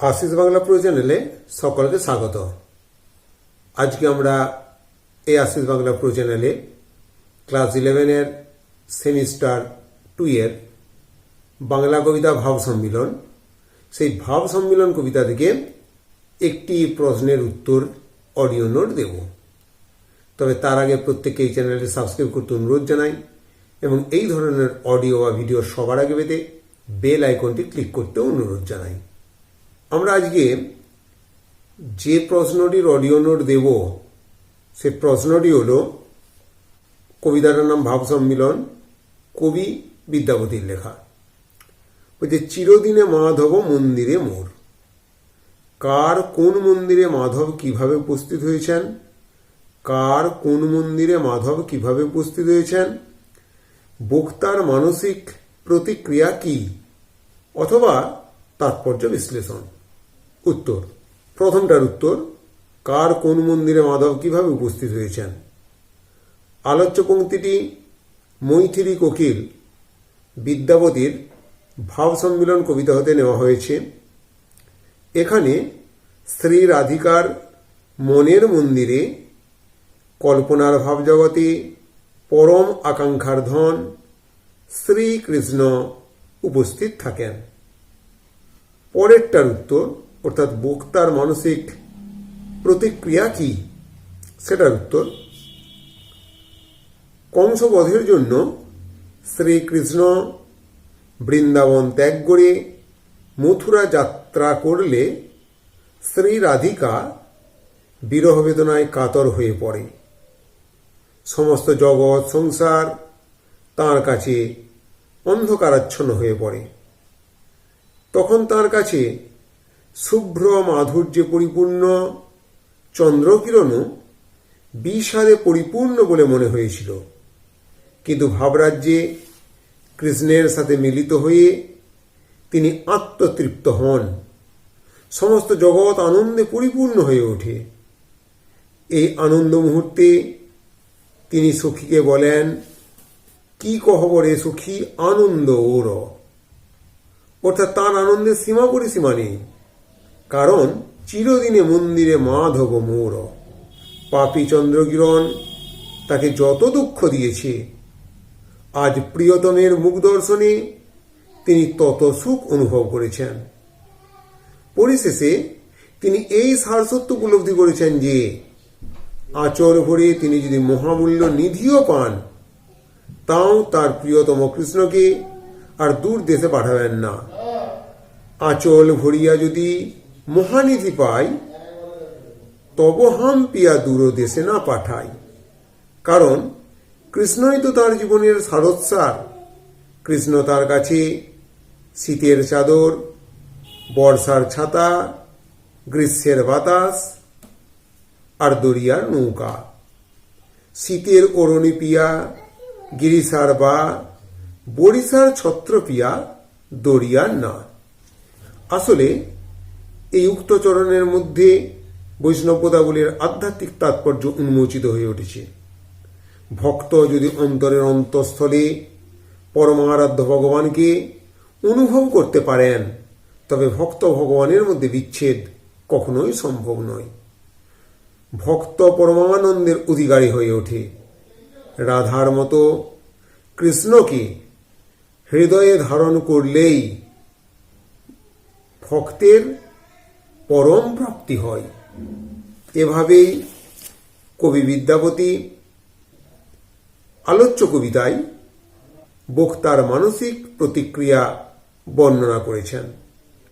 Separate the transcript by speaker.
Speaker 1: Ashis Bangla pro চ্যানেলে সকলকে স্বাগত। আজকে আমরা এই আশিস বাংলা প্রো চ্যানেলে ক্লাস ইলেভেনের সেমিস্টার টু এর বাংলা কবিতা ভাব সম্মিলন, সেই ভাব সম্মিলন কবিতা থেকে একটি প্রশ্নের উত্তর অডিও নোট দেব। তবে তার আগে প্রত্যেককে এই চ্যানেলটি সাবস্ক্রাইব করতে অনুরোধ জানাই এবং এই ধরনের অডিও বা ভিডিও সবার আগে পেতে বেল আইকনটি ক্লিক করতে অনুরোধ জানাই। আমরা আজকে যে প্রশ্নটির অডিও নোট দেব, সে প্রশ্নটি হল কবিতাটার নাম ভাব সম্মিলন, কবি বিদ্যাপতির লেখা। বলছে, চিরদিনে মাধব মন্দিরে মোর। কার কোন মন্দিরে মাধব কীভাবে উপস্থিত হয়েছেন? কার কোন মন্দিরে মাধব কীভাবে উপস্থিত হয়েছেন? বক্তার মানসিক প্রতিক্রিয়া কি? অথবা তাৎপর্য বিশ্লেষণ। উত্তর। প্রথমটার উত্তর, কার কোন মন্দিরে মাধব কীভাবে উপস্থিত হয়েছেন? আলোচ্য পংক্তিটি মৈথিলি কোকিল, বিদ্যাপতির ভাব সম্মিলন কবিতা হতে নেওয়া হয়েছে। এখানে শ্রী রাধিকার মনের মন্দিরে কল্পনার ভাবজগতে পরম আকাঙ্ক্ষার ধন শ্রীকৃষ্ণ উপস্থিত থাকেন। পরেরটার উত্তর অর্থাৎ বক্তার মানসিক প্রতিক্রিয়া কি? সেটার উত্তর, কংসবধের জন্য শ্রীকৃষ্ণ বৃন্দাবন ত্যাগ করে মথুরা যাত্রা করলে শ্রী রাধিকা বিরহ বেদনায় কাতর হয়ে পড়ে। সমস্ত জগৎ সংসার তার কাছে অন্ধকারাচ্ছন্ন হয়ে পড়ে। তখন তার কাছে শুভ্র মাধুর্যে পরিপূর্ণ চন্দ্রকিরণও বিষাদে পরিপূর্ণ বলে মনে হয়েছিল। কিন্তু ভাবরাজ্যে কৃষ্ণের সাথে মিলিত হয়ে তিনি আত্মতৃপ্ত হন। সমস্ত জগৎ আনন্দে পরিপূর্ণ হয়ে ওঠে। এই আনন্দ মুহূর্তে তিনি সখীকে বলেন, কি কহবরে সখী, আনন্দ ওর? অর্থাৎ তার আনন্দের সীমা পরিসীমা নেই। কারণ চিরদিনে মন্দিরে মাধব মোর। পাপী চন্দ্রকিরণ তাকে যত দুঃখ দিয়েছে, আজ প্রিয়তমের মুখ দর্শনে তিনি তত সুখ অনুভব করেছেন। পরিশেষে তিনি এই সারসত্য উপলব্ধি করেছেন যে আচর ভরে তিনি যদি মহামূল্য নিধিও পান, তাও তার প্রিয়তম কৃষ্ণকে আর দূর দেশে পাঠাবেন না। আচল ভরিয়া যদি মহানিধি পাই তব হাম পিয়া দূর দেশে না পাঠাই। কারণ কৃষ্ণই তো তার জীবনের সারোৎসার। কৃষ্ণ তার কাছে শীতের চাদর, বর্ষার ছাতা, গ্রীষ্মের বাতাস আর দরিয়ার নৌকা। শীতের অরণি পিয়া গিরিসার বা বরিশার ছত্র পিয়া দরিয়ার না। আসলে এই উক্ত চরণের মধ্যে বৈষ্ণবপদাবলীর আধ্যাত্মিক তাৎপর্য উন্মোচিত হয়ে উঠেছে। ভক্ত যদি অন্তরের অন্তঃস্থলে পরমারাধ্য ভগবানকে অনুভব করতে পারেন, তবে ভক্ত ভগবানের মধ্যে বিচ্ছেদ কখনোই সম্ভব নয়। ভক্ত পরমানন্দের অধিকারী হয়ে ওঠে। রাধার মতো কৃষ্ণকে হৃদয়ে ধারণ করলেই ভক্তের পরম প্রাপ্তি হয়। এভাবেই কবি বিদ্যাপতি আলোচ্য কবিতায় বক্তার মানসিক প্রতিক্রিয়া বর্ণনা করেছেন।